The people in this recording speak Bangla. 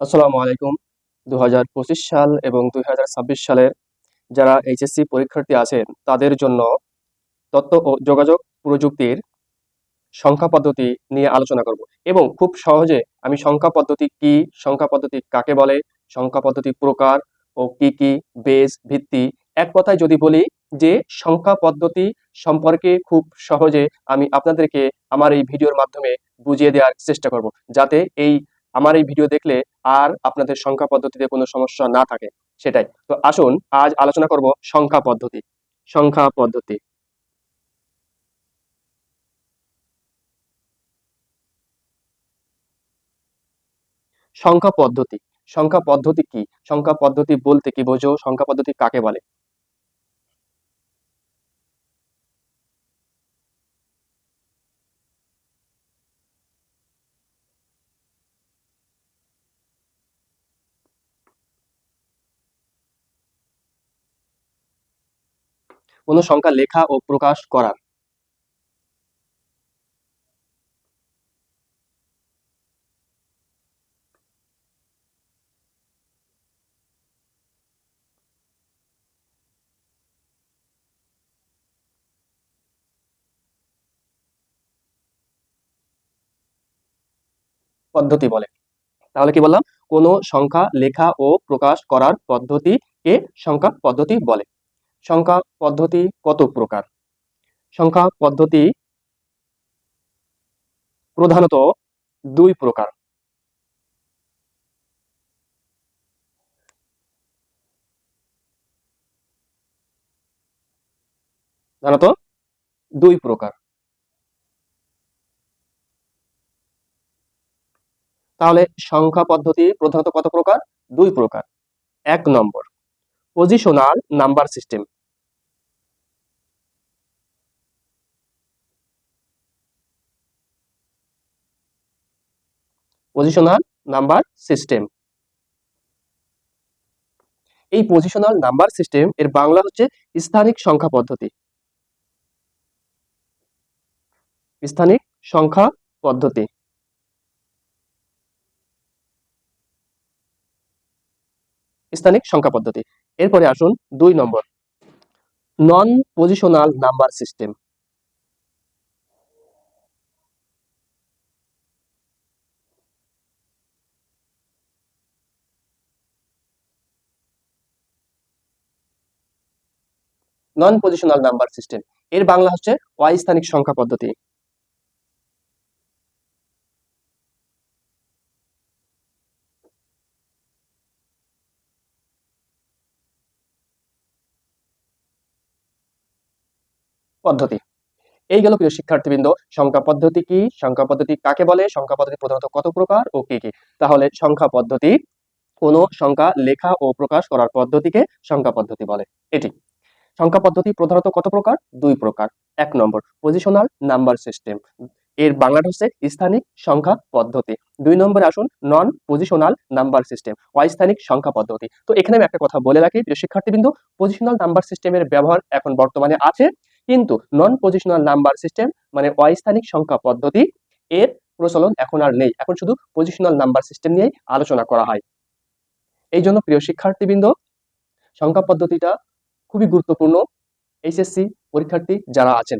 আসসালামু আলাইকুম। দু হাজার পঁচিশ সাল এবং দুই হাজার ছাব্বিশ সালের যারা এইচএসসি পরীক্ষার্থী আছেন, তাদের জন্য তথ্য ও যোগাযোগ প্রযুক্তির সংখ্যা পদ্ধতি নিয়ে আলোচনা করব। এবং খুব সহজে আমি সংখ্যা পদ্ধতি কি, সংখ্যা পদ্ধতি কাকে বলে, সংখ্যা পদ্ধতি প্রকার ও কি কি বেজ ভিত্তি, এক কথায় যদি বলি যে সংখ্যা পদ্ধতি সম্পর্কে খুব সহজে আমি আপনাদেরকে আমার এই ভিডিওর মাধ্যমে বুঝিয়ে দেওয়ার চেষ্টা করব। যাতে এই আমার এই ভিডিও দেখলে আর আপনাদের সংখ্যা পদ্ধতিতে কোনো সমস্যা না থাকে, সেটাই। তো আসুন, আজ আলোচনা করব সংখ্যা পদ্ধতি। সংখ্যা পদ্ধতি। সংখ্যা পদ্ধতি। সংখ্যা পদ্ধতি কি? সংখ্যা পদ্ধতি বলতে কি বোঝো? সংখ্যা পদ্ধতি কাকে বলে? কোনো সংখ্যা লেখা ও প্রকাশ করার। পদ্ধতি বলে। তাহলে কি বললাম? কোন সংখ্যা লেখা ও প্রকাশ করার পদ্ধতি পদ্ধতিকে সংখ্যা পদ্ধতি বলে। সংখ্যা পদ্ধতি কত প্রকার? সংখ্যা পদ্ধতি প্রধানত দুই প্রকার। প্রধানত দুই প্রকার। তাহলে সংখ্যা পদ্ধতি প্রধানত কত প্রকার? দুই প্রকার। এক নম্বর positional number system positional number system এই পজিশনাল নাম্বার সিস্টেম এর বাংলা হচ্ছে স্থানিক সংখ্যা পদ্ধতি। স্থানিক সংখ্যা পদ্ধতি। স্থানিক সংখ্যা পদ্ধতি। এরপরে আসুন দুই নম্বর। Non positional number system non positional number system এর বাংলা হচ্ছে অস্থানিক সংখ্যা পদ্ধতি। পদ্ধতি। এই গেল প্রিয় শিক্ষার্থীবৃন্দ, সংখ্যা পদ্ধতি কি? সংখ্যা পদ্ধতি কাকে বলে? সংখ্যা পদ্ধতি প্রধানত কত প্রকার ও কি কি? তাহলে সংখ্যা পদ্ধতি কোন সংখ্যা লেখা ও প্রকাশ করার পদ্ধতিকে সংখ্যা পদ্ধতি বলে। এটি। সংখ্যা পদ্ধতি প্রধানত কত প্রকার? দুই প্রকার। এক নম্বর পজিশনাল নাম্বার সিস্টেম এর বাংলাটা হচ্ছে স্থানিক সংখ্যা পদ্ধতি। দুই নম্বরে আসুন নন পজিশনাল নাম্বার সিস্টেম অস্থানিক সংখ্যা পদ্ধতি। তো এখানে আমি একটা কথা বলে রাখি শিক্ষার্থীবৃন্দ পজিশনাল নাম্বার সিস্টেমের ব্যবহার এখন বর্তমানে আছে। কিন্তু নন পজিশনাল নাম্বার সিস্টেম মানে অস্থানিক সংখ্যা পদ্ধতি এর প্রচলন এখন আর নেই। এখন শুধু পজিশনাল নাম্বার সিস্টেম নিয়েই আলোচনা করা হয়। এই জন্য প্রিয় শিক্ষার্থীবৃন্দ, সংখ্যা পদ্ধতিটা খুবই গুরুত্বপূর্ণ। এইচএসসি পরীক্ষার্থী যারা আছেন